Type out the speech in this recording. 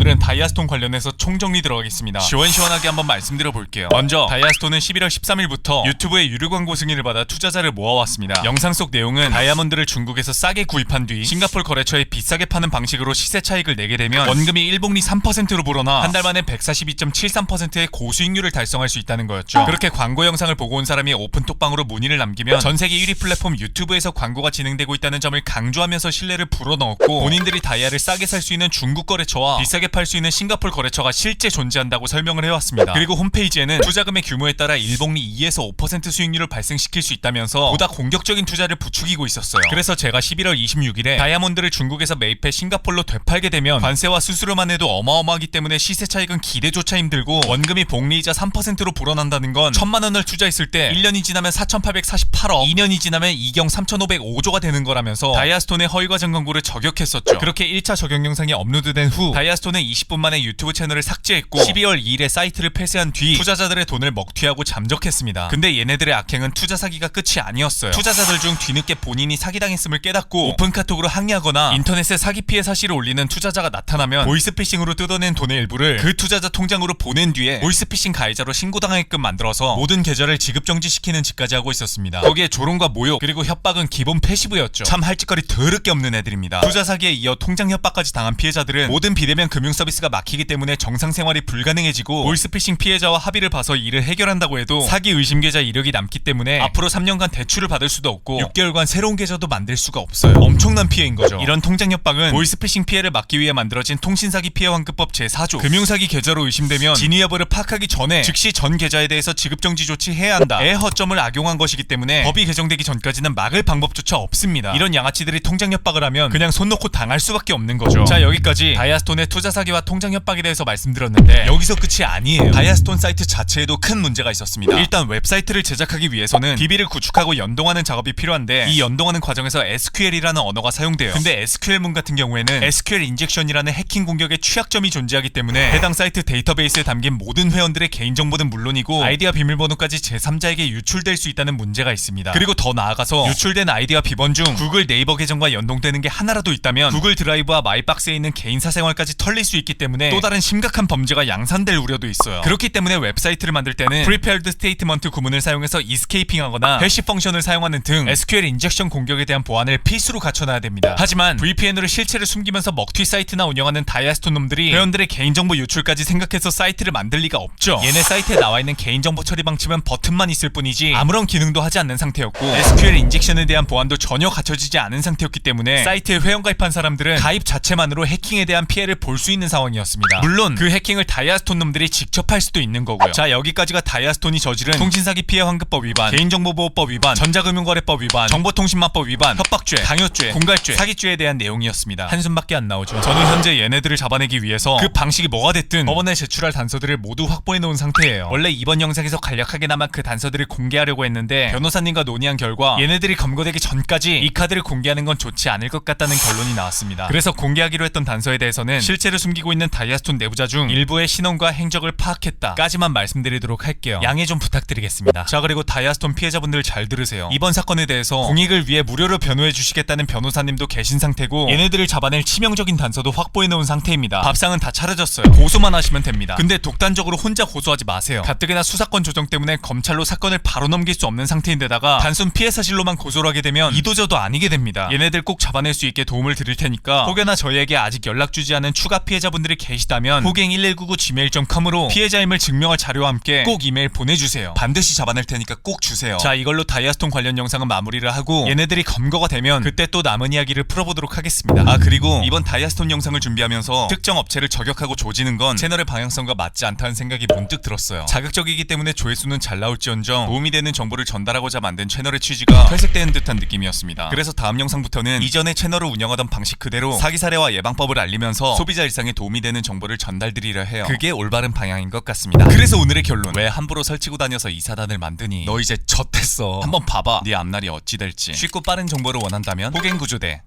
오늘은 다이아스톤 관련해서 총정리 들어가겠습니다. 시원시원하게 한번 말씀드려 볼게요. 먼저 다이아스톤은 11월 13일부터 유튜브에 유료 광고 승인을 받아 투자자를 모아왔습니다. 영상 속 내용은 다이아몬드를 중국에서 싸게 구입한 뒤 싱가폴 거래처에 비싸게 파는 방식으로 시세 차익을 내게 되면 원금이 일복리 3%로 불어나 한 달 만에 142.73%의 고수익률을 달성할 수 있다는 거였죠. 그렇게 광고 영상을 보고 온 사람이 오픈 톡방으로 문의를 남기면 전 세계 1위 플랫폼 유튜브에서 광고가 진행되고 있다는 점을 강조하면서 신뢰를 불어넣었고 본인들이 다이아를 싸게 살 수 있는 중국 거래처와 비싸게 팔수 있는 싱가폴 거래처가 실제 존재한다고 설명을 해왔습니다. 그리고 홈페이지에는 투자금의 규모에 따라 일복리 2에서 5% 수익률을 발생시킬 수 있다면서 보다 공격적인 투자를 부추기고 있었어요. 그래서 제가 11월 26일에 다이아몬드를 중국에서 매입해 싱가폴로 되팔게 되면 관세와 수수료만 해도 어마어마하기 때문에 시세 차익은 기대조차 힘들고 원금이 복리이자 3%로 불어난다는 건 천만 원을 투자했을 때 1년이 지나면 4,848억, 2년이 지나면 2경 3,505조가 되는 거라면서 다이아스톤의 허위과정 광고를 저격했었죠. 그렇게 1차 저격 영상이 업로드된 후 다이아스톤 은 20분 만에 유튜브 채널을 삭제했고 12월 2일에 사이트를 폐쇄한 뒤 투자자들의 돈을 먹튀하고 잠적했습니다. 근데 얘네들의 악행은 투자 사기가 끝이 아니었어요. 투자자들 중 뒤늦게 본인이 사기당했음을 깨닫고 오픈 카톡으로 항의하거나 인터넷에 사기 피해 사실을 올리는 투자자가 나타나면 보이스피싱으로 뜯어낸 돈의 일부를 그 투자자 통장으로 보낸 뒤에 보이스피싱 가해자로 신고당하게끔 만들어서 모든 계좌를 지급 정지시키는 짓까지 하고 있었습니다. 거기에 조롱과 모욕 그리고 협박은 기본 패시브였죠. 참 할 짓거리 더럽게 없는 애들입니다. 투자 사기에 이어 통장 협박까지 당한 피해자들은 모든 비대면 금융 서비스가 막히기 때문에 정상 생활이 불가능해지고 보이스피싱 피해자와 합의를 봐서 이를 해결한다고 해도 사기 의심 계좌 이력이 남기 때문에 앞으로 3년간 대출을 받을 수도 없고 6개월간 새로운 계좌도 만들 수가 없어요. 엄청난 피해인 거죠. 이런 통장 협박은 보이스피싱 피해를 막기 위해 만들어진 통신사기 피해 환급법 제4조 금융사기 계좌로 의심되면 진위 여부를 파악하기 전에 즉시 전 계좌에 대해서 지급 정지 조치해야 한다. 의 허점을 악용한 것이기 때문에 법이 개정되기 전까지는 막을 방법조차 없습니다. 이런 양아치들이 통장 협박을 하면 그냥 손 놓고 당할 수밖에 없는 거죠. 자 여기까지 다이아스톤의 투자 사기와 통장 협박에 대해서 말씀드렸는데 여기서 끝이 아니에요. 다이아스톤 사이트 자체에도 큰 문제가 있었습니다. 일단 웹사이트를 제작하기 위해서는 DB를 구축하고 연동하는 작업이 필요한데 이 연동하는 과정에서 SQL이라는 언어가 사용돼요. 근데 SQL문 같은 경우에는 SQL 인젝션이라는 해킹 공격의 취약점이 존재하기 때문에 해당 사이트 데이터베이스에 담긴 모든 회원들의 개인정보는 물론이고 아이디와 비밀번호까지 제3자에게 유출될 수 있다는 문제가 있습니다. 그리고 더 나아가서 유출된 아이디와 비번 중 구글 네이버 계정과 연동되는 게 하나라도 있다면 구글 드라이브와 마이박스에 있는 개인 사생활까지 털릴 수 있기 때문에 또 다른 심각한 범죄가 양산될 우려도 있어요. 그렇기 때문에 웹사이트를 만들 때는 prepared statement 구문을 사용해서 이스케이핑하거나 해시 펑션을 사용하는 등 SQL 인젝션 공격에 대한 보안을 필수로 갖춰놔야 됩니다. 하지만 VPN으로 실체를 숨기면서 먹튀 사이트나 운영하는 다이아스톤 놈들이 회원들의 개인정보 유출까지 생각해서 사이트를 만들 리가 없죠. 얘네 사이트에 나와 있는 개인정보 처리 방침은 버튼만 있을 뿐이지 아무런 기능도 하지 않는 상태였고 SQL 인젝션에 대한 보안도 전혀 갖춰지지 않은 상태였기 때문에 사이트에 회원 가입한 사람들은 가입 자체만으로 해킹에 대한 피해를 볼 수 있는 상황이었습니다. 물론 그 해킹을 다이아스톤 놈들이 직접 할 수도 있는 거고요. 자 여기까지가 다이아스톤이 저지른 통신사기 피해 환급법 위반, 개인정보보호법 위반, 전자금융거래법 위반, 정보통신망법 위반, 협박죄, 강요죄, 공갈죄, 사기죄에 대한 내용이었습니다. 한숨밖에 안 나오죠. 저는 현재 얘네들을 잡아내기 위해서 그 방식이 뭐가 됐든 법원에 제출할 단서들을 모두 확보해 놓은 상태예요. 원래 이번 영상에서 간략하게나마 그 단서들을 공개하려고 했는데 변호사님과 논의한 결과 얘네들이 검거되기 전까지 이 카드를 공개하는 건 좋지 않을 것 같다는 결론이 나왔습니다. 그래서 공개하기로 했던 단서에 대해서는 실체를 숨기고 있는 다이아스톤 내부자 중 일부의 신원과 행적을 파악했다까지만 말씀드리도록 할게요. 양해 좀 부탁드리겠습니다. 자 그리고 다이아스톤 피해자분들 잘 들으세요. 이번 사건에 대해서 공익을 위해 무료로 변호해 주시겠다는 변호사님도 계신 상태고 얘네들을 잡아낼 치명적인 단서도 확보해 놓은 상태입니다. 밥상은 다 차려졌어요. 고소만 하시면 됩니다. 근데 독단적으로 혼자 고소하지 마세요. 가뜩이나 수사권 조정 때문에 검찰로 사건을 바로 넘길 수 없는 상태인데다가 단순 피해 사실로만 고소를 하게 되면 이도저도 아니게 됩니다. 얘네들 꼭 잡아낼 수 있게 도움을 드릴 테니까 혹여나 저희에게 아직 연락 주지 않은 추가 피해자분들이 계시다면 호갱 1199 gmail.com으로 피해자임을 증명할 자료와 함께 꼭 이메일 보내주세요. 반드시 잡아낼 테니까 꼭 주세요. 자 이걸로 다이아스톤 관련 영상은 마무리를 하고 얘네들이 검거가 되면 그때 또 남은 이야기를 풀어보도록 하겠습니다. 아 그리고 이번 다이아스톤 영상을 준비하면서 특정 업체를 저격하고 조지는 건 채널의 방향성과 맞지 않다는 생각이 문득 들었어요. 자극적이기 때문에 조회수는 잘 나올지언정 도움이 되는 정보를 전달하고자 만든 채널의 취지가 퇴색되는 듯한 느낌이었습니다. 그래서 다음 영상부터는 이전에 채널을 운영하던 방식 그대로 사기 사례와 예방법을 알리면서 소비자 일상에 도움이 되는 정보를 전달드리려 해요. 그게 올바른 방향인 것 같습니다. 그래서 오늘의 결론 왜 함부로 설치고 다녀서 이 사단을 만드니 너 이제 젖됐어. 한번 봐봐 네 앞날이 어찌 될지 쉽고 빠른 정보를 원한다면 호갱 구조대